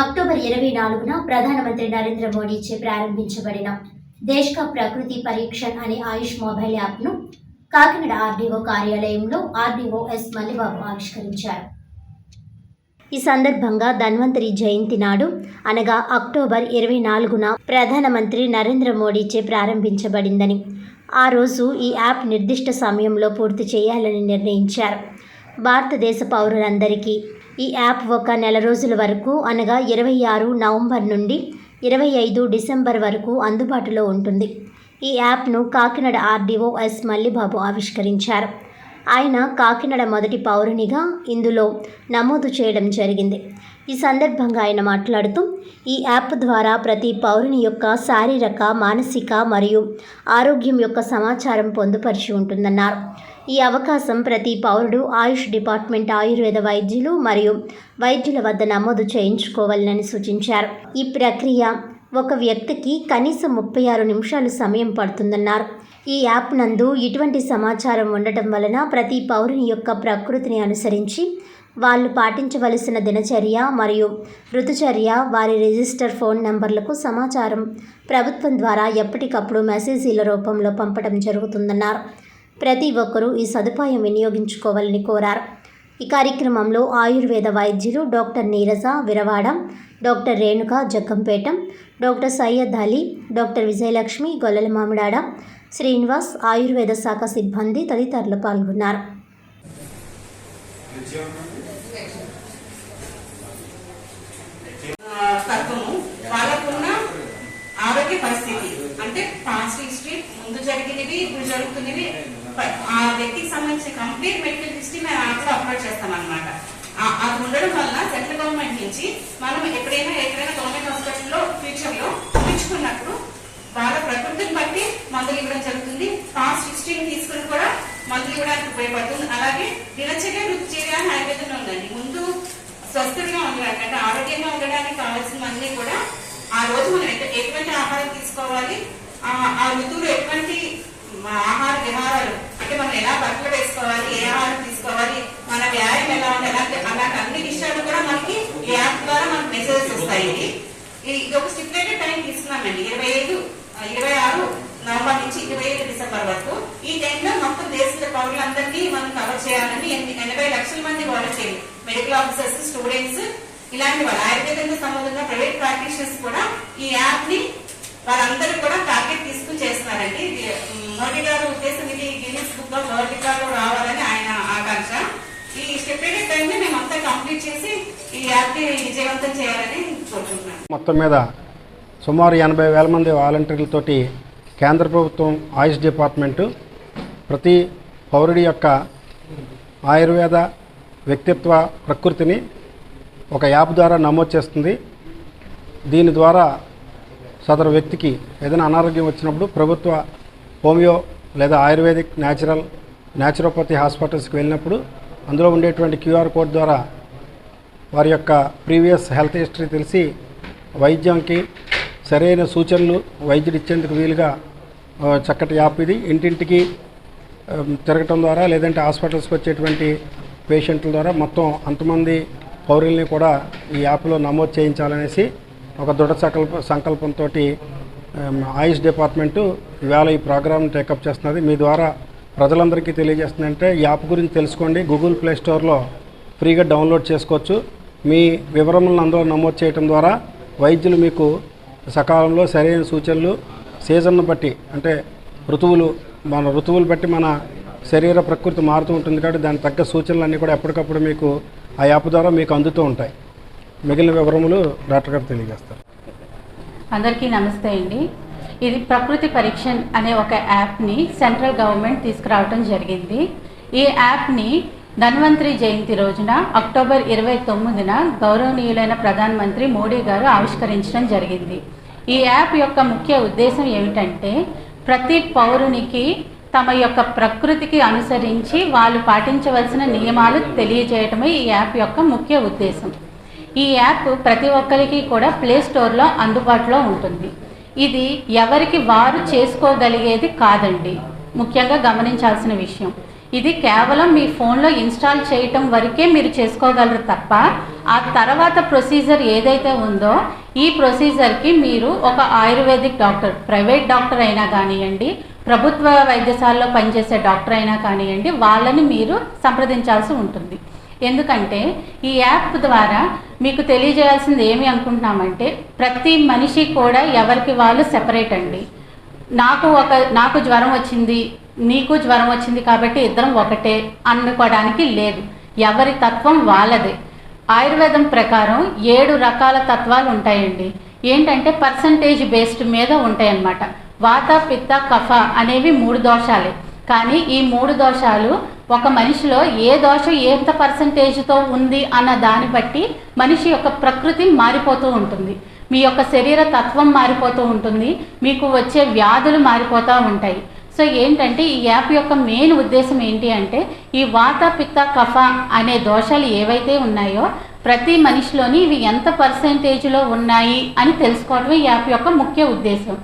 October ఇరవై నాలుగున ప్రధానమంత్రి నరేంద్ర మోడీచే ప్రారంభించబడిన దేశ్ కా ప్రకృతి పరీక్షణ్ అనే ఆయుష్ మొబైల్ యాప్ను కాకినాడ ఆర్డీఓ కార్యాలయంలో ఆర్డీఓ ఎస్ మల్లిబాబు ఆవిష్కరించారు. ఈ సందర్భంగా ధన్వంతరి జయంతి నాడు అనగా అక్టోబర్ ఇరవై నాలుగున ప్రధానమంత్రి నరేంద్ర మోడీచే ప్రారంభించబడిందని ఆ రోజు ఈ యాప్ నిర్దిష్ట సమయంలో పూర్తి చేయాలని నిర్ణయించారు. భారతదేశ పౌరులందరికీ ఈ యాప్ ఒక నెల రోజుల వరకు అనగా ఇరవై ఆరు నవంబర్ నుండి ఇరవై ఐదు డిసెంబర్ వరకు అందుబాటులో ఉంటుంది. ఈ యాప్ను కాకినాడ ఆర్డీఓ ఎస్ మల్లిబాబు ఆవిష్కరించారు. ఆయన కాకినాడ మొదటి పౌరునిగా ఇందులో నమోదు చేయడం జరిగింది. ఈ సందర్భంగా ఆయన మాట్లాడుతూ ఈ యాప్ ద్వారా ప్రతి పౌరుని యొక్క శారీరక మానసిక మరియు ఆరోగ్యం యొక్క సమాచారం పొందుపరిచి ఉంటుందన్నారు. ఈ అవకాశం ప్రతి పౌరుడు ఆయుష్ డిపార్ట్మెంట్ ఆయుర్వేద వైద్యులు మరియు వైద్యుల వద్ద నమోదు చేయించుకోవాలని సూచించారు. ఈ ప్రక్రియ ఒక వ్యక్తికి కనీసం ముప్పై ఆరు నిమిషాలు సమయం పడుతుందన్నారు. ఈ యాప్ నందు ఇటువంటి సమాచారం ఉండటం వలన ప్రతి పౌరుని యొక్క ప్రకృతిని అనుసరించి వాళ్ళు పాటించవలసిన దినచర్య మరియు ఋతుచర్య వారి రిజిస్టర్ ఫోన్ నంబర్లకు సమాచారం ప్రభుత్వం ద్వారా ఎప్పటికప్పుడు మెసేజీల రూపంలో పంపడం జరుగుతుందన్నారు. ప్రతి ఒక్కరూ ఈ సదుపాయం వినియోగించుకోవాలని కోరారు. ఈ కార్యక్రమంలో ఆయుర్వేద వైద్యులు doctor Neeraja Viravada doctor Renuka Jaggampeta doctor Syed Ali doctor Vijayalakshmi Gollala Mamidada Srinivas Ayurveda శాఖ సిబ్బంది తదితరులు పాల్గొన్నారు. వాళ్ళకున్న ఆరోగ్య పరిస్థితి. అంటే పాస్ట్ హిస్టరీ ముందు జరిగినవి ఇప్పుడు జరుగుతున్నవి ఆ వ్యక్తికి సంబంధించిన కంప్లీట్ మెడికల్ హిస్టరీ మేము యాప్లో అప్లోడ్ చేస్తాం అనమాట అది ఉండడం వల్ల సెంట్రల్ గవర్నమెంట్ నుంచి మనం ఎప్పుడైనా ఎక్కడైనా గవర్నమెంట్ హాస్పిటల్లో ఫ్యూచర్లో చూపించుకున్నప్పుడు బాగా ప్రకృతిని బట్టి మందులు ఇవ్వడం జరుగుతుంది. పాస్ట్ హిస్టరీని తీసుకుని కూడా మందులు ఇవ్వడానికి ఉపయోగపడుతుంది. అలాగే దినచర్య రుచిచర్య అని ఆయుర్వేదంలో ఉందండి. ముందు స్వస్థంగా ఉండడానికి అంటే ఆరోగ్యంగా ఉండడానికి కావాల్సినవన్నీ కూడా ఆ రోజు మనం ఎటువంటి ఆహారం తీసుకోవాలి ఆ ఆ ఋతువులో ఎటువంటి మా ఆహార విహారాలు. అంటే మనం ఎలా బట్టలు వేసుకోవాలి ఏ ఆహారం తీసుకోవాలి మన వ్యాయామం ఎలా ఉండాలి అలాంటి అలాంటి అన్ని విషయాలు కూడా మనకి ఈ యాప్ ద్వారా మనకు మెసేజెస్ వస్తాయి. ఇది ఇది ఒక స్టిపులేటెడ్ టైం తీసుకున్నామండి. ఇరవై ఐదు ఇరవై ఆరు నవంబర్ నుంచి ఇరవై ఐదు డిసెంబర్ వరకు. ఈ టైంలో మొత్తం దేశ పౌరులందరినీ మనం కవర్ చేయాలని ఎనభై లక్షల మంది వాలంటీర్లు మెడికల్ ఆఫీసర్స్ స్టూడెంట్స్ ఇలాంటి వాళ్ళు ఆయుర్వేదంతో సంబంధంగా ప్రైవేట్ ప్రాక్టీషనర్స్ కూడా ఈ యాప్ని వాళ్ళందరూ కూడా టార్గెట్ తీసుకుని చేస్తున్నారండి. మోడీ గారు ఉద్దేశం ఇది గిన్నీస్ బుక్లో వరల్డ్ రికార్డ్లో రావాలని ఆయన ఆకాంక్ష. ఈ స్టెప్లెటెడ్ టైం ని మేము అంతా కంప్లీట్ చేసి ఈ యాప్ విజయవంతం చేయాలని కోరుకుంటున్నాను. మొత్తం మీద సుమారు ఎనభై వేల మంది వాలంటీర్లతోటి కేంద్ర ప్రభుత్వం ఆయుష్ డిపార్ట్మెంటు ప్రతి పౌరుడి యొక్క ఆయుర్వేద వ్యక్తిత్వ ప్రకృతిని ఒక యాప్ ద్వారా నమోదు చేస్తుంది. దీని ద్వారా సదరు వ్యక్తికి ఏదైనా అనారోగ్యం వచ్చినప్పుడు ప్రభుత్వ హోమియో లేదా ఆయుర్వేదిక్ న్యాచురల్ న్యాచురోపతి హాస్పిటల్స్కి వెళ్ళినప్పుడు అందులో ఉండేటువంటి క్యూఆర్ కోడ్ ద్వారా వారి యొక్క ప్రీవియస్ హెల్త్ హిస్టరీ తెలిసి వైద్యంకి సరైన సూచనలు వైద్యుడు ఇచ్చేందుకు వీలుగా చక్కటి యాప్ ఇది. ఇంటింటికి తిరగటం ద్వారా లేదంటే హాస్పిటల్స్కి వచ్చేటువంటి పేషెంట్ల ద్వారా మొత్తం అంతమంది పౌరుల్ని కూడా ఈ యాప్లో నమోదు చేయించాలనేసి ఒక దృఢ సంకల్ప సంకల్పంతో ఆయుష్ డిపార్ట్మెంటు ఇవాళ ఈ ప్రోగ్రామ్ టేకప్ చేస్తున్నది. మీ ద్వారా ప్రజలందరికీ తెలియజేస్తుందంటే యాప్ గురించి తెలుసుకోండి. గూగుల్ ప్లే స్టోర్లో ఫ్రీగా డౌన్లోడ్ చేసుకోవచ్చు. మీ వివరములను అందులో నమోదు చేయడం ద్వారా వైద్యులు మీకు సకాలంలో సరైన సూచనలు సీజన్ను బట్టి అంటే ఋతువులు మన ఋతువులు బట్టి మన శరీర ప్రకృతి మారుతూ ఉంటుంది కాబట్టి దానికి తగ్గ సూచనలు అన్నీ కూడా ఎప్పటికప్పుడు మీకు ఆ యాప్ ద్వారా మీకు అందుతూ ఉంటాయి. మిగిలిన వివరములు డాక్టర్ గారు తెలియజేస్తారు. అందరికీ నమస్తే అండి. ఇది ప్రకృతి పరీక్ష అనే ఒక యాప్ని సెంట్రల్ గవర్నమెంట్ తీసుకురావడం జరిగింది. ఈ యాప్ని ధన్వంతరి జయంతి రోజున అక్టోబర్ ఇరవై తొమ్మిదిన గౌరవనీయులైన ప్రధానమంత్రి మోడీ గారు ఆవిష్కరించడం జరిగింది. ఈ యాప్ యొక్క ముఖ్య ఉద్దేశం ఏమిటంటే ప్రతి పౌరునికి తమ యొక్క ప్రకృతికి అనుసరించి వాళ్ళు పాటించవలసిన నియమాలు తెలియజేయటమే ఈ యాప్ యొక్క ముఖ్య ఉద్దేశం. ఈ యాప్ ప్రతి ఒక్కరికి కూడా ప్లే స్టోర్లో అందుబాటులో ఉంటుంది. ఇది ఎవరికి వారు చేసుకోగలిగేది కాదండి. ముఖ్యంగా గమనించాల్సిన విషయం. ఇది కేవలం మీ ఫోన్లో ఇన్స్టాల్ చేయటం వరకే మీరు చేసుకోగలరు తప్ప ఆ తర్వాత ప్రొసీజర్ ఏదైతే ఉందో ఈ ప్రొసీజర్కి మీరు ఒక ఆయుర్వేదిక్ డాక్టర్ ప్రైవేట్ డాక్టర్ అయినా కానివ్వండి ప్రభుత్వ వైద్యశాలలో పనిచేసే డాక్టర్ అయినా కానివ్వండి వాళ్ళని మీరు సంప్రదించాల్సి ఉంటుంది. ఎందుకంటే ఈ యాప్ ద్వారా మీకు తెలియజేయాల్సింది ఏమి అనుకుంటున్నామంటే ప్రతి మనిషి కూడా ఎవరికి వాళ్ళు సెపరేట్ అండి. నాకు ఒక నాకు జ్వరం వచ్చింది నీకు జ్వరం వచ్చింది కాబట్టి ఇద్దరం ఒకటే అనుకోవడానికి లేదు. ఎవరి తత్వం వాళ్ళదే. ఆయుర్వేదం ప్రకారం ఏడు రకాల తత్వాలు ఉంటాయండి. ఏంటంటే పర్సంటేజ్ బేస్డ్ మీద ఉంటాయన్నమాట. వాత పిత్త కఫ అనేవి మూడు దోషాలే. కానీ ఈ మూడు దోషాలు ఒక మనిషిలో ఏ దోషం ఎంత పర్సంటేజ్తో ఉంది అన్న దాన్ని బట్టి మనిషి యొక్క ప్రకృతి మారిపోతూ ఉంటుంది. మీ యొక్క శరీర తత్వం మారిపోతూ ఉంటుంది. మీకు వచ్చే వ్యాధులు మారిపోతూ ఉంటాయి. సో ఏంటంటే ఈ యాప్ యొక్క మెయిన్ ఉద్దేశం ఏంటి అంటే ఈ వాత పిత్త కఫ అనే దోషాలు ఏవైతే ఉన్నాయో ప్రతి మనిషిలోని ఇవి ఎంత పర్సెంటేజ్లో ఉన్నాయి అని తెలుసుకోవడమే ఈ యాప్ యొక్క ముఖ్య ఉద్దేశం.